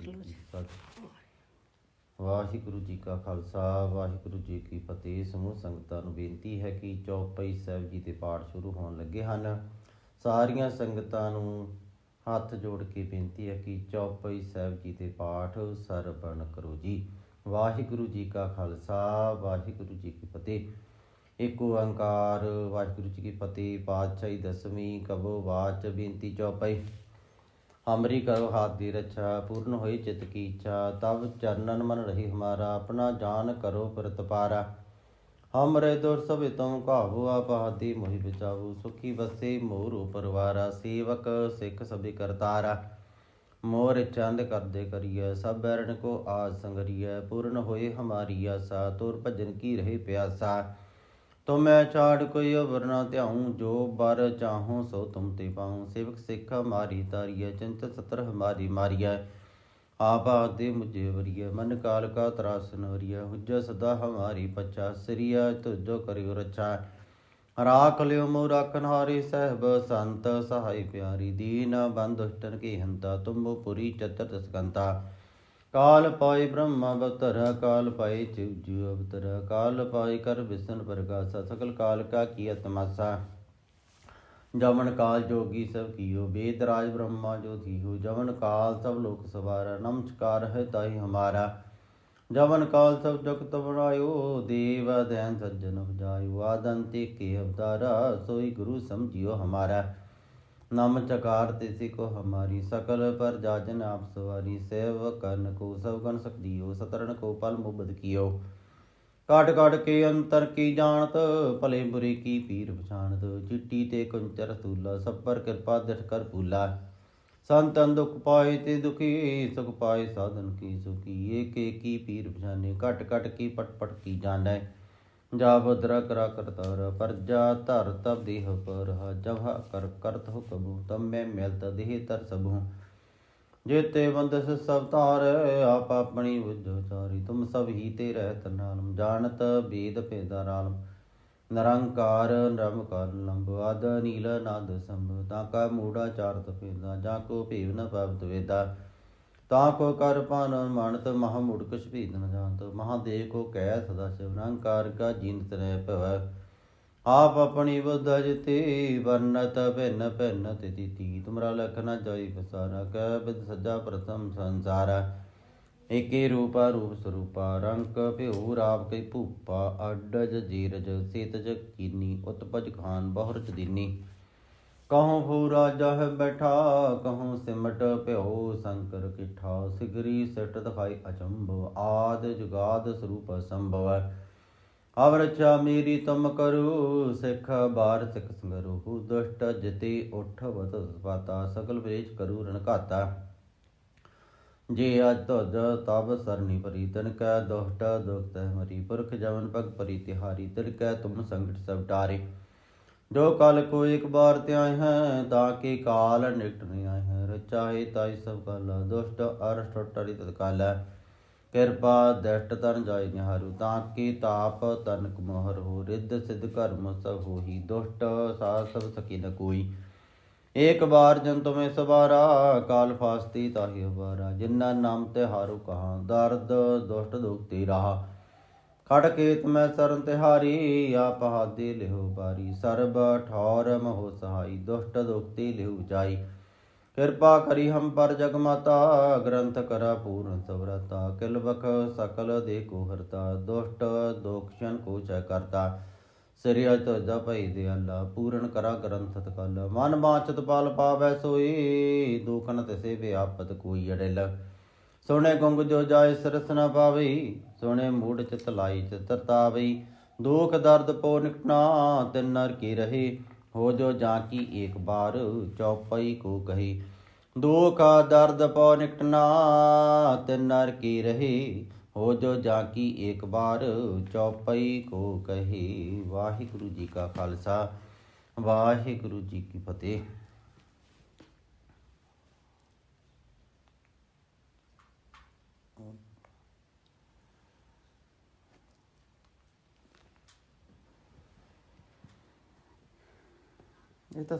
ਸਤਿ ਵਾਹਿਗੁਰੂ ਜੀ ਕਾ ਖਾਲਸਾ, ਵਾਹਿਗੁਰੂ ਜੀ ਕੀ ਫਤਿਹ। ਸਮੂਹ ਸੰਗਤਾਂ ਨੂੰ ਬੇਨਤੀ ਹੈ ਕਿ ਚੌਪਈ ਸਾਹਿਬ ਜੀ ਦੇ ਪਾਠ ਸ਼ੁਰੂ ਹੋਣ ਲੱਗੇ ਹਨ। ਸਾਰੀਆਂ ਸੰਗਤਾਂ ਨੂੰ ਹੱਥ ਜੋੜ ਕੇ ਬੇਨਤੀ ਹੈ ਕਿ ਚੌਪਈ ਸਾਹਿਬ ਜੀ ਦੇ ਪਾਠ ਸਰਵਣ ਕਰੋ ਜੀ। ਵਾਹਿਗੁਰੂ ਜੀ ਕਾ ਖਾਲਸਾ, ਵਾਹਿਗੁਰੂ ਜੀ ਕੀ ਫਤਿਹ। ਏਕ ਓੰਕਾਰ, ਵਾਹਿਗੁਰੂ ਜੀ ਕੀ ਫਤਿਹ। ਪਾਤਸ਼ਾਹੀ ਦਸਵੀਂ ਕਬੋ ਬਾਚ ਬੇਨਤੀ ਚੌਪਈ। ਹਮਰੀ ਕਰੋ ਹਾਥ ਦੀ ਰੱਛਾ, ਪੂਰਨ ਹੋਈ ਚਿਤ ਕੀ ਇੱਛਾ ਤਬ ਚਰਨਨ ਮਨ ਰਹੀ ਹਮਾਰਾ, ਆਪਣਾ ਜਾਨ ਕਰੋ ਪ੍ਰਤਪਾਰਾ ਹਮਰੇ ਦੁਰ ਸਭੇ ਤੁਮ ਕਾਬੂ ਆਪਾਦੀ ਮੋਹਿ ਬਚਾਵੂ, ਸੁਖੀ ਬਸੇ ਮੋਰ ਪਰਵਾਰਾ ਸੇਵਕ ਸਿੱਖ ਸਭੇ ਕਰਤਾਰਾ ਮੋਰ ਚੰਦ ਕਰਦੇ ਕਰੀਐ, ਸਭ ਬੈਰਨ ਕੋ ਆਜ ਸੰਗਰੀਐ, ਪੂਰਨ ਹੋਏ ਹਮਾਰੀ ਆਸਾ, ਤੁਰ ਭਜਨ ਕੀ ਰਹੇ ਪਿਆਸਾ। ਤੁਮੈ ਛਾੜ ਕੋਈ ਅਵਰ ਨਾ ਧਿਆਉ, ਜੋ ਬਰ ਚਾਹੂੰ ਸੋ ਤੁਮ ਤੇ ਪਾਉ। ਸੇਵਕ ਸਿੱਖ ਹਮਾਰੀ ਤਾਰੀਐ, ਚਿੰਤ ਸਤਰ ਹਮਾਰੀ ਮਾਰੀਐ। ਆਪਾ ਦੇ ਮੁਝੇ ਵਰੀਐ, ਮਨ ਕਾਲ ਕਾ ਤਰਾਸਨ ਵਰੀਐ। ਹੁਜ ਸਦਾ ਹਮਾਰੀ ਪਛਾ ਸਰੀਆ ਤੁਜੋ ਕਰਿਓ ਰਛਾ। ਰਾਖ ਲਿਓ ਮੋ ਰਾਖਨ ਹਾਰੇ, ਸਹਿਬ ਸੰਤ ਸਹਾਈ ਪਿਆਰੀ। ਦੀਨ ਬੰਦ ਦੁਸ਼ਟਨ ਕੀ ਹੰਤਾ, ਤੁਮੋ ਪੁਰੀ ਚਤਰ ਦਸਕੰਤਾ। ਕਾਲ ਪਾਏ ਬ੍ਰਹਮਾ ਅਵਤਰ, ਕਾਲ ਪਾਏ ਚਿਵ ਜੀਵ ਅਵਤਰ, ਕਾਲ ਪਾਏ ਕਰ ਵਿਸ਼ਨ ਪ੍ਰਗਾਸਾ ਸਕਲ ਕਾਲ ਕਾ ਕੀ ਤਮਾਸਾ ਜਮਨ ਕਾਲ ਜੋਗੀ ਸਭ ਕੀਓ, ਵੇਦ ਰਾਜ ਬ੍ਰਹਮਾ ਜੋ ਥੀਓ। ਜਮਨ ਕਾਲ ਸਭ ਲੋਕ ਸਵਾਰਾ, ਨਮਸਕਾਰ ਹੈ ਤਾਈ ਹਮਾਰਾ। ਜਮਨ ਕਾਲ ਸਭ ਜਗਤ ਬਣਾਇਓ ਦੇਵ ਦੈਨ ਸੱਜਣ ਬਜਾਇਓ ਆਦੰਤੇ ਕੇ ਅਵਤਾਰਾ, ਸੋਈ ਗੁਰੂ ਸਮਝਿਓ ਹਮਾਰਾ। ਨਾਮ ਚਕਾਰ ਤਿਸੀ ਕੋ ਹਮਾਰੀ ਸਕਲ ਪਰ ਜਾਜਨ ਆਪ ਸਵਾਰੀ, ਸੇਵ ਕਰਨ ਕੋ ਸਭ ਗਨ ਸਕਦੀਓ ਸਤਰਨ ਕੋ ਪਲ ਮੁਬਦ ਕੀਓ। ਕਾਟ ਕਾਟ ਕੇ ਅੰਤਰ ਕੀ ਜਾਣਤ, ਭਲੇ ਬੁਰੇ ਕੀ ਪੀਰ ਪਛਾਣਤ, ਚਿੱਟੀ ਤੇ ਕੁੰਚਰ ਸੂਲਾ ਸਭ ਪਰ ਕਿਰਪਾ ਦਿਠ ਕਰ ਭੂਲਾ। ਸੰਤਨ ਦੁਖ ਪਾਏ ਤੇ ਦੁਖੀ, ਸੁਖ ਪਾਏ ਸਾਧਨ ਕੀ ਸੁਖੀ, ਏਕ ਏਕੀ ਪੀਰ ਪਛਾਨੇ, ਘਟ ਘਟ ਕੀ ਪਟ ਪਟ ਕੀ ਜਾਣੈ। ਜਾ ਬਦਰਾ ਕਰਾ ਕਰਤਾਰ ਪਰਜਾ ਧਰ ਤਬ ਦੇਹ ਪਰ ਜਬ ਕਰ ਕਰਤ ਹੁਕਮ ਤਮ ਮੈਂ ਮਿਲਤ ਦੇਹ ਤਰ ਸਭੂ। ਜੇਤੇ ਬੰਦਸ ਸਭ ਧਾਰ, ਆਪ ਆਪਣੀ ਬੁੱਧ ਚਾਰੀ ਤੁਮ ਸਭ ਹੀ ਤੇ ਰਹਿਤ ਨਾਲਮ, ਜਾਣਤ ਬੇਦ ਭੇਦਾ ਰਾਲਮ। ਨਿਰੰਕਾਰ ਨਿਰਮਕਾਰ ਲੰਬ ਆਦ ਨੀਲ ਨਾਦ ਸੰਭ। ਤਾਂ ਕਾ ਮੂੜਾ ਚਾਰਤ ਭੇਦਾ, ਜਾ ਕੋ ਭੇਵ ਨ ਪਵਤ ਵੇਦਾ। ਤਾਂ ਕੋ ਕਰ ਪਾਨ ਮਾਨਤ ਮਹਾ ਮੁੜ ਕੁਛ ਨ ਜਾਣਤ। ਮਹਾਦੇਵ ਕੋ ਕਹਿ ਸਦਾ ਸ਼ਿਵ ਕਾ ਜੀਨਤ ਰਹਿ ਭਵੈ। ਆਪ ਆਪਣੀ ਬੁੱਧ ਜਿਤੇ ਵਰਨਤ, ਭਿੰਨ ਭਿੰਨ ਤਿਤੀ। ਤੀ ਤੁਮਰਾ ਲਖ ਨ ਜਾਈ ਬਸਾਰਾ ਕਹਿ ਬਿਦ ਸੱਜਾ ਪ੍ਰਥਮ ਸੰਸਾਰਾ। ਏਕੇ ਰੂਪਾ ਰੂਪ ਸਰੂਪਾ ਰੰਗ ਭਿਉ ਰਾਵ ਕਈ ਭੂਪਾ। ਅਡਜ ਜੀਰਜ ਸੇਤਜ ਕੀਨੀ, ਉਤਪਜ ਖਾਨ ਬਹੁਰਚ ਦੀਨੀ। ਕਹਉ ਫੂ ਰਾਜਾ ਬੈਠਾ ਕਹਉ ਸਿਮਟ ਭਿਉ ਸ਼ੰਕਰ ਕਿਠਾ। ਸਿਗਰੀ ਸਟ ਦਿਖਾਈ ਅਚੰਭ, ਆਦ ਜੁਗਾਦ ਸਰੂਪ ਸੰਭਵ। ਅਵਰਚਾ ਮੇਰੀ ਤੁਮ ਕਰੋ, ਸਿੱਖ ਬਾਰ ਸਿੱਖ ਸੰਗਰੋ। ਦੁਸ਼ਟ ਜਿਤੇ ਉਠ ਬਤ ਪਾਤਾ ਸਗਲ ਵੇਚ ਕਰੂ ਰਣਕਾਤਾ ਜੇ ਅਜ ਤੁਜ ਤਬ ਸਰਨੀ ਪਰੀ ਤਨ ਕੈ ਦੁਸ਼ਟ ਦੁਖਤ ਮਰੀ ਪੁਰਖ ਜਮਨ ਪਗ ਪਰੀ ਤਿਹਾਰੀ, ਤਨ ਕੈ ਤੁਮ ਸੰਕਟ ਸਭ ਟਾਰੇ। ਜੋ ਕਲ ਕੋ ਇੱਕ ਬਾਰ ਧਿਆਇ ਹੈ, ਤਾਂ ਕਿ ਕਾਲ ਨਿਕਟ ਨਹੀਂ ਆਇ ਹੈ। ਰਚਾਏ ਤਾਈ ਸਭ ਕਲ, ਦੁਸ਼ਟ ਅਰਸ਼ਟ ਟਰੀ ਤਤਕਾਲ ਕਿਰਪਾ ਦ੍ਰਿਸ਼ਟ ਤਨ ਜਾਇ ਨਿਹਾਰੂ, ਤਾਂ ਕੀ ਤਾਪ ਤਨਕ ਮੋਹਰ ਹੋ। ਰਿੱਧ ਸਿਧ ਕਰਮ ਸਭ ਹੋਈ, ਦੁਸ਼ਟ ਸਾਧ ਸਭ ਸਕੀ ਨ ਕੋਈ। ਏਕ ਬਾਰ ਜਨ ਤੁਮੇ ਸਵਾਰਾ, ਕਾਲ ਫਾਸਤੀ ਤਾਹੀ ਹਵਾਰਾ ਜਿਨ੍ਹਾਂ ਨਾਮ ਤੇ ਹਾਰੂ ਕਹਾ, ਦਰਦ ਦੁਸ਼ਟ ਦੁਖਤੀ ਰਹਾ। ਖੜ ਕੇ ਤੁਮੈ ਸਰਨ ਤਿਹਾਰੀ, ਆਪ ਹਾਦੇ ਲਿਹੋ ਬਾਰੀ। ਸਰਬ ਠੌਰ ਮਹੋ ਸਹਾਈ, ਦੁਸ਼ਟ ਦੁਖਤੀ ਲਿਹੂ ਜਾਈ। ਕਿਰਪਾ ਕਰੀ ਹਮ ਪਰ ਜਗ ਮਾਤਾ, ਗ੍ਰੰਥ ਕਰਾ ਪੂਰਨ ਸਵਰਤਾ। ਕਿਲ ਬਖ ਸਕਲ ਦੇ ਕੋ ਹਰਤਾ, ਦੁਸ਼ਟ ਦੋਖਸ਼ਨ ਕੋ ਚੈ ਕਰਤਾ। ਸ੍ਰੀ ਅਜ ਤੁਜਾ ਭਈ ਦੇ ਅੱਲਾ ਪੂਰਨ ਕਰਾ ਗ੍ਰੰਥ ਤਕਲ। ਮਨ ਬਾਚਤ ਪਾਲ ਪਾਵੈ ਸੋਈ, ਦੁਖਨ ਤਿਸੇ ਵਿਆਪਤ ਕੋਈ ਅੜਿਲ। ਸੋਨੇ ਗੁੰਗ ਜੋ ਜਾਏ ਸਰਸ ਨ ਪਾਵਈ ਸੋਨੇ ਮੂੜ ਚਿਤ ਲਾਈ ਚਿਤਰਤਾਵਈ ਦੁਖ ਦਰਦ ਪੋ ਨਿਕਟਨਾ ਤਿਨ ਨਰ ਕੀ ਰਹੇ, ਹੋ ਜੋ ਜਾ ਕੀ ਏਕ ਬਾਰ ਚੌਪਈ ਕੋ ਕਹੀ। ਦੁਖ ਦਰਦ ਪੋ ਨਿਕਟਨਾ ਤਿਨ ਨਰ ਕੀ ਰਹੇ, ਹੋ ਜੋ ਜਾ ਕੀ ਏਕ ਬਾਰ ਚੌਪਈ ਕੋ ਕਹੀ। ਵਾਹਿਗੁਰੂ ਜੀ ਕਾ ਖਾਲਸਾ, ਵਾਹਿਗੁਰੂ ਜੀ ਕੀ ਫਤਿਹ। ਇਹ ਤਾਂ